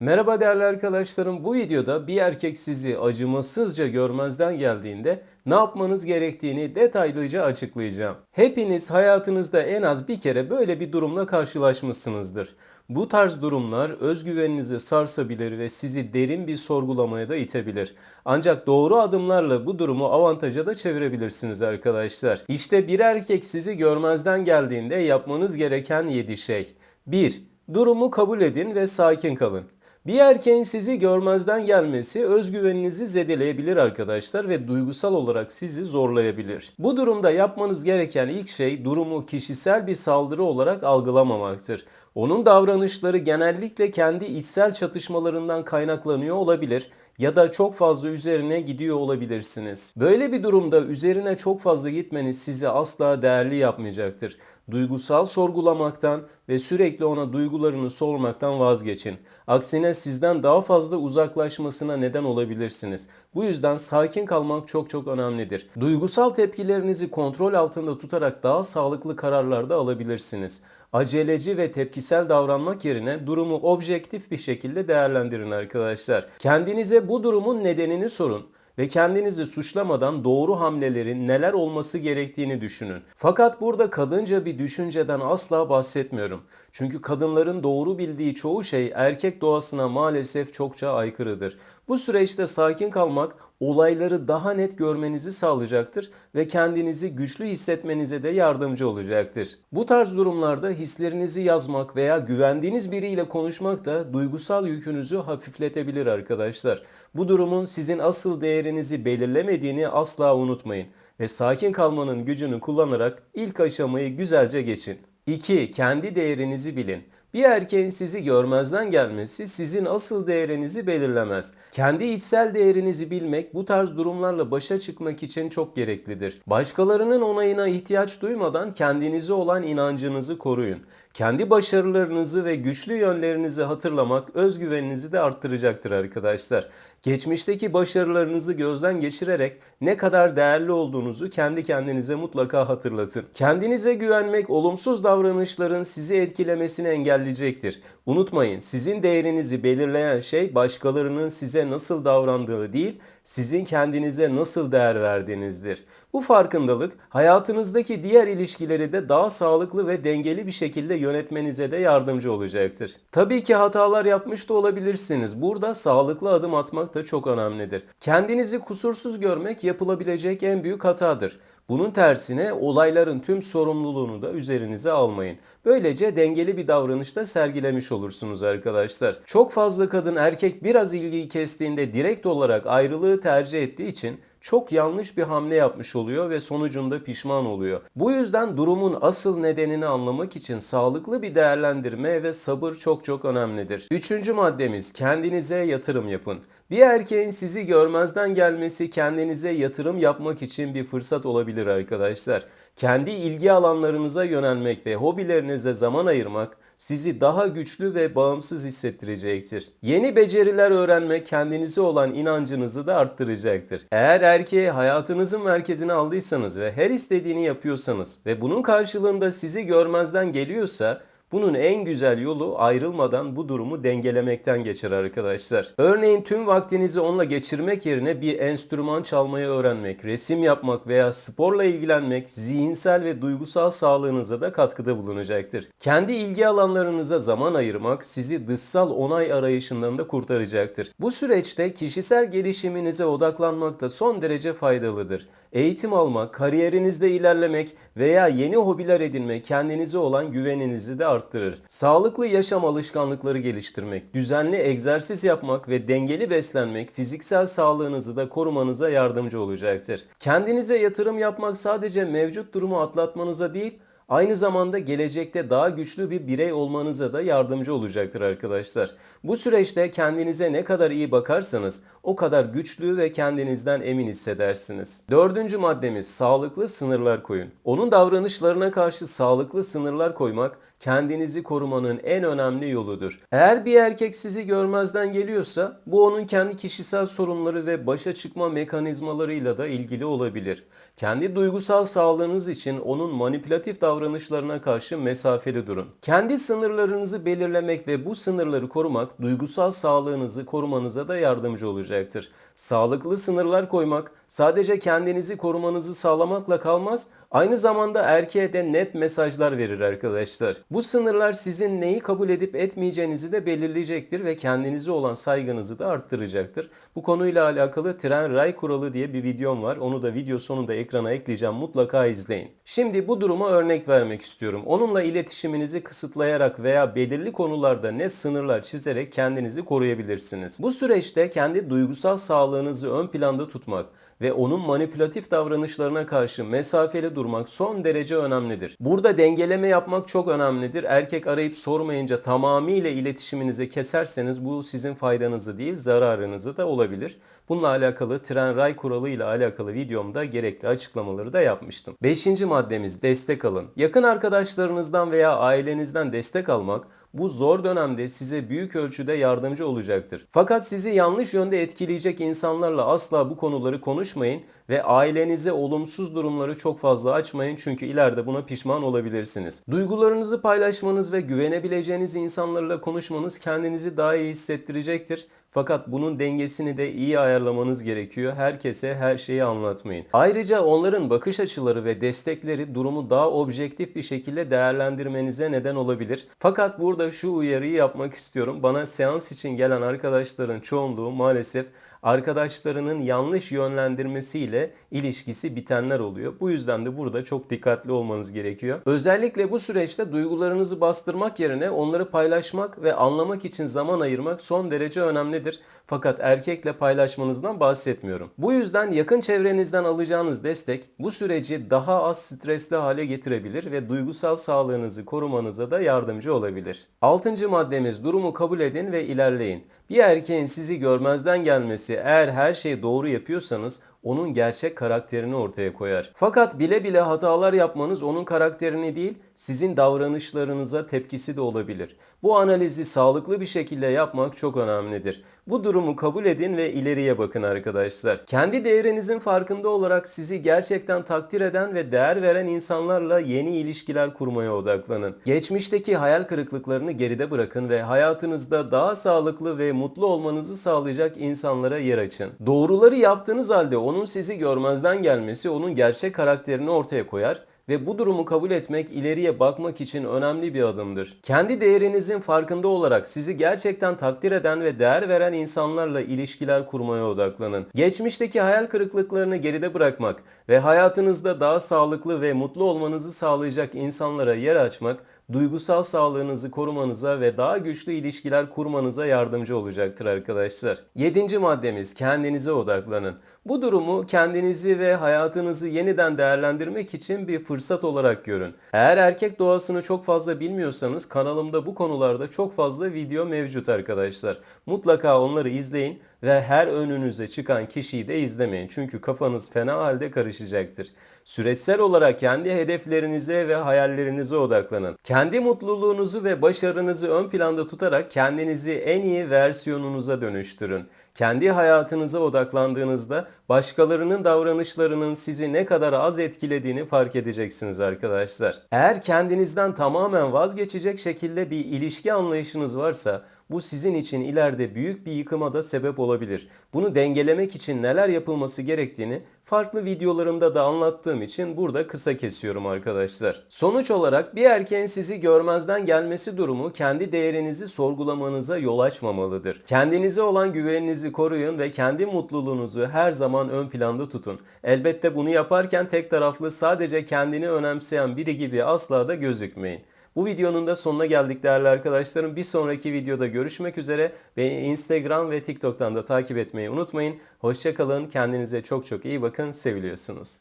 Merhaba değerli arkadaşlarım. Bu videoda bir erkek sizi acımasızca görmezden geldiğinde ne yapmanız gerektiğini detaylıca açıklayacağım. Hepiniz hayatınızda en az bir kere böyle bir durumla karşılaşmışsınızdır. Bu tarz durumlar özgüveninizi sarsabilir ve sizi derin bir sorgulamaya da itebilir. Ancak doğru adımlarla bu durumu avantaja da çevirebilirsiniz arkadaşlar. İşte bir erkek sizi görmezden geldiğinde yapmanız gereken 7 şey. 1. Durumu kabul edin ve sakin kalın. Bir erkeğin sizi görmezden gelmesi özgüveninizi zedeleyebilir arkadaşlar ve duygusal olarak sizi zorlayabilir. Bu durumda yapmanız gereken ilk şey durumu kişisel bir saldırı olarak algılamamaktır. Onun davranışları genellikle kendi içsel çatışmalarından kaynaklanıyor olabilir ya da çok fazla üzerine gidiyor olabilirsiniz. Böyle bir durumda üzerine çok fazla gitmeniz sizi asla değerli yapmayacaktır. Duygusal sorgulamaktan ve sürekli ona duygularını sormaktan vazgeçin. Aksine sizden daha fazla uzaklaşmasına neden olabilirsiniz. Bu yüzden sakin kalmak çok çok önemlidir. Duygusal tepkilerinizi kontrol altında tutarak daha sağlıklı kararlar da alabilirsiniz. Aceleci ve tepkisel davranmak yerine durumu objektif bir şekilde değerlendirin arkadaşlar. Kendinize bu durumun nedenini sorun ve kendinizi suçlamadan doğru hamlelerin neler olması gerektiğini düşünün. Fakat burada kadınca bir düşünceden asla bahsetmiyorum. Çünkü kadınların doğru bildiği çoğu şey erkek doğasına maalesef çokça aykırıdır. Bu süreçte sakin kalmak olayları daha net görmenizi sağlayacaktır ve kendinizi güçlü hissetmenize de yardımcı olacaktır. Bu tarz durumlarda hislerinizi yazmak veya güvendiğiniz biriyle konuşmak da duygusal yükünüzü hafifletebilir arkadaşlar. Bu durumun sizin asıl değerinizi belirlemediğini asla unutmayın ve sakin kalmanın gücünü kullanarak ilk aşamayı güzelce geçin. 2. Kendi değerinizi bilin. Bir erkeğin sizi görmezden gelmesi sizin asıl değerinizi belirlemez. Kendi içsel değerinizi bilmek bu tarz durumlarla başa çıkmak için çok gereklidir. Başkalarının onayına ihtiyaç duymadan kendinize olan inancınızı koruyun. Kendi başarılarınızı ve güçlü yönlerinizi hatırlamak özgüveninizi de arttıracaktır arkadaşlar. Geçmişteki başarılarınızı gözden geçirerek ne kadar değerli olduğunuzu kendi kendinize mutlaka hatırlatın. Kendinize güvenmek olumsuz davranışların sizi etkilemesini engelleyecektir. Unutmayın sizin değerinizi belirleyen şey başkalarının size nasıl davrandığı değil, sizin kendinize nasıl değer verdiğinizdir. Bu farkındalık hayatınızdaki diğer ilişkileri de daha sağlıklı ve dengeli bir şekilde yönetmenize de yardımcı olacaktır. Tabii ki hatalar yapmış da olabilirsiniz. Burada sağlıklı adım atmak da çok önemlidir. Kendinizi kusursuz görmek yapılabilecek en büyük hatadır. Bunun tersine olayların tüm sorumluluğunu da üzerinize almayın. Böylece dengeli bir davranışta sergilemiş olursunuz arkadaşlar. Çok fazla kadın erkek biraz ilgiyi kestiğinde direkt olarak ayrılığı tercih ettiği için çok yanlış bir hamle yapmış oluyor ve sonucunda pişman oluyor. Bu yüzden durumun asıl nedenini anlamak için sağlıklı bir değerlendirme ve sabır çok çok önemlidir. Üçüncü maddemiz kendinize yatırım yapın. Bir erkeğin sizi görmezden gelmesi kendinize yatırım yapmak için bir fırsat olabilir arkadaşlar. Kendi ilgi alanlarınıza yönelmek ve hobilerinize zaman ayırmak sizi daha güçlü ve bağımsız hissettirecektir. Yeni beceriler öğrenmek kendinize olan inancınızı da arttıracaktır. Eğer erkeği hayatınızın merkezine aldıysanız ve her istediğini yapıyorsanız ve bunun karşılığında sizi görmezden geliyorsa bunun en güzel yolu ayrılmadan bu durumu dengelemekten geçer arkadaşlar. Örneğin tüm vaktinizi onunla geçirmek yerine bir enstrüman çalmayı öğrenmek, resim yapmak veya sporla ilgilenmek zihinsel ve duygusal sağlığınıza da katkıda bulunacaktır. Kendi ilgi alanlarınıza zaman ayırmak sizi dışsal onay arayışından da kurtaracaktır. Bu süreçte kişisel gelişiminize odaklanmak da son derece faydalıdır. Eğitim almak, kariyerinizde ilerlemek veya yeni hobiler edinmek kendinize olan güveninizi de arttırır. Sağlıklı yaşam alışkanlıkları geliştirmek, düzenli egzersiz yapmak ve dengeli beslenmek fiziksel sağlığınızı da korumanıza yardımcı olacaktır. Kendinize yatırım yapmak sadece mevcut durumu atlatmanıza değil, Aynı zamanda gelecekte daha güçlü bir birey olmanıza da yardımcı olacaktır arkadaşlar. Bu süreçte kendinize ne kadar iyi bakarsanız o kadar güçlü ve kendinizden emin hissedersiniz. Dördüncü maddemiz sağlıklı sınırlar koyun. Onun davranışlarına karşı sağlıklı sınırlar koymak kendinizi korumanın en önemli yoludur. Eğer bir erkek sizi görmezden geliyorsa bu onun kendi kişisel sorunları ve başa çıkma mekanizmalarıyla da ilgili olabilir. Kendi duygusal sağlığınız için onun manipülatif davranışlarına karşı mesafeli durun. Kendi sınırlarınızı belirlemek ve bu sınırları korumak duygusal sağlığınızı korumanıza da yardımcı olacaktır. Sağlıklı sınırlar koymak sadece kendinizi korumanızı sağlamakla kalmaz, aynı zamanda erkeğe de net mesajlar verir arkadaşlar. Bu sınırlar sizin neyi kabul edip etmeyeceğinizi de belirleyecektir ve kendinize olan saygınızı da arttıracaktır. Bu konuyla alakalı tren ray kuralı diye bir videom var. Onu da video sonunda ekrana ekleyeceğim. Mutlaka izleyin. Şimdi bu duruma örnek vermek istiyorum. Onunla iletişiminizi kısıtlayarak veya belirli konularda net sınırlar çizerek kendinizi koruyabilirsiniz. Bu süreçte kendi duygusal sağlığınızı ön planda tutmak ve onun manipülatif davranışlarına karşı mesafeli durmak son derece önemlidir. Burada dengeleme yapmak çok önemlidir. Erkek arayıp sormayınca tamamıyla iletişiminizi keserseniz bu sizin faydanızı değil zararınızı da olabilir. Bununla alakalı tren ray kuralı ile alakalı videomda gerekli açıklamaları da yapmıştım. Beşinci maddemiz destek alın. Yakın arkadaşlarınızdan veya ailenizden destek almak bu zor dönemde size büyük ölçüde yardımcı olacaktır. Fakat sizi yanlış yönde etkileyecek insanlarla asla bu konuları konuşmayın ve ailenize olumsuz durumları çok fazla açmayın çünkü ileride buna pişman olabilirsiniz. Duygularınızı paylaşmanız ve güvenebileceğiniz insanlarla konuşmanız kendinizi daha iyi hissettirecektir. Fakat bunun dengesini de iyi ayarlamanız gerekiyor. Herkese her şeyi anlatmayın. Ayrıca onların bakış açıları ve destekleri durumu daha objektif bir şekilde değerlendirmenize neden olabilir. Fakat burada şu uyarıyı yapmak istiyorum. Bana seans için gelen arkadaşların çoğunluğu maalesef arkadaşlarının yanlış yönlendirmesiyle ilişkisi bitenler oluyor. Bu yüzden de burada çok dikkatli olmanız gerekiyor. Özellikle bu süreçte duygularınızı bastırmak yerine onları paylaşmak ve anlamak için zaman ayırmak son derece önemlidir. Fakat erkekle paylaşmanızdan bahsetmiyorum. Bu yüzden yakın çevrenizden alacağınız destek bu süreci daha az stresli hale getirebilir ve duygusal sağlığınızı korumanıza da yardımcı olabilir. Altıncı maddemiz durumu kabul edin ve ilerleyin. Bir erkeğin sizi görmezden gelmesi eğer her şeyi doğru yapıyorsanız onun gerçek karakterini ortaya koyar. Fakat bile bile hatalar yapmanız onun karakterini değil, sizin davranışlarınıza tepkisi de olabilir. Bu analizi sağlıklı bir şekilde yapmak çok önemlidir. Bu durumu kabul edin ve ileriye bakın arkadaşlar. Kendi değerinizin farkında olarak sizi gerçekten takdir eden ve değer veren insanlarla yeni ilişkiler kurmaya odaklanın. Geçmişteki hayal kırıklıklarını geride bırakın ve hayatınızda daha sağlıklı ve mutlu olmanızı sağlayacak insanlara yer açın. Doğruları yaptığınız halde onun sizi görmezden gelmesi onun gerçek karakterini ortaya koyar ve bu durumu kabul etmek ileriye bakmak için önemli bir adımdır. Kendi değerinizin farkında olarak sizi gerçekten takdir eden ve değer veren insanlarla ilişkiler kurmaya odaklanın. Geçmişteki hayal kırıklıklarını geride bırakmak ve hayatınızda daha sağlıklı ve mutlu olmanızı sağlayacak insanlara yer açmak duygusal sağlığınızı korumanıza ve daha güçlü ilişkiler kurmanıza yardımcı olacaktır arkadaşlar. Yedinci maddemiz kendinize odaklanın. Bu durumu kendinizi ve hayatınızı yeniden değerlendirmek için bir fırsat olarak görün. Eğer erkek doğasını çok fazla bilmiyorsanız kanalımda bu konularda çok fazla video mevcut arkadaşlar. Mutlaka onları izleyin ve her önünüze çıkan kişiyi de izlemeyin. Çünkü kafanız fena halde karışacaktır. Süreçsel olarak kendi hedeflerinize ve hayallerinize odaklanın. Kendi mutluluğunuzu ve başarınızı ön planda tutarak kendinizi en iyi versiyonunuza dönüştürün. Kendi hayatınıza odaklandığınızda başkalarının davranışlarının sizi ne kadar az etkilediğini fark edeceksiniz arkadaşlar. Eğer kendinizden tamamen vazgeçecek şekilde bir ilişki anlayışınız varsa bu sizin için ileride büyük bir yıkıma da sebep olabilir. Bunu dengelemek için neler yapılması gerektiğini farklı videolarımda da anlattığım için burada kısa kesiyorum arkadaşlar. Sonuç olarak bir erkeğin sizi görmezden gelmesi durumu kendi değerinizi sorgulamanıza yol açmamalıdır. Kendinize olan güveninizi koruyun ve kendi mutluluğunuzu her zaman ön planda tutun. Elbette bunu yaparken tek taraflı sadece kendini önemseyen biri gibi asla da gözükmeyin. Bu videonun da sonuna geldik değerli arkadaşlarım. Bir sonraki videoda görüşmek üzere. Beni Instagram ve TikTok'tan da takip etmeyi unutmayın. Hoşçakalın. Kendinize çok çok iyi bakın. Seviliyorsunuz.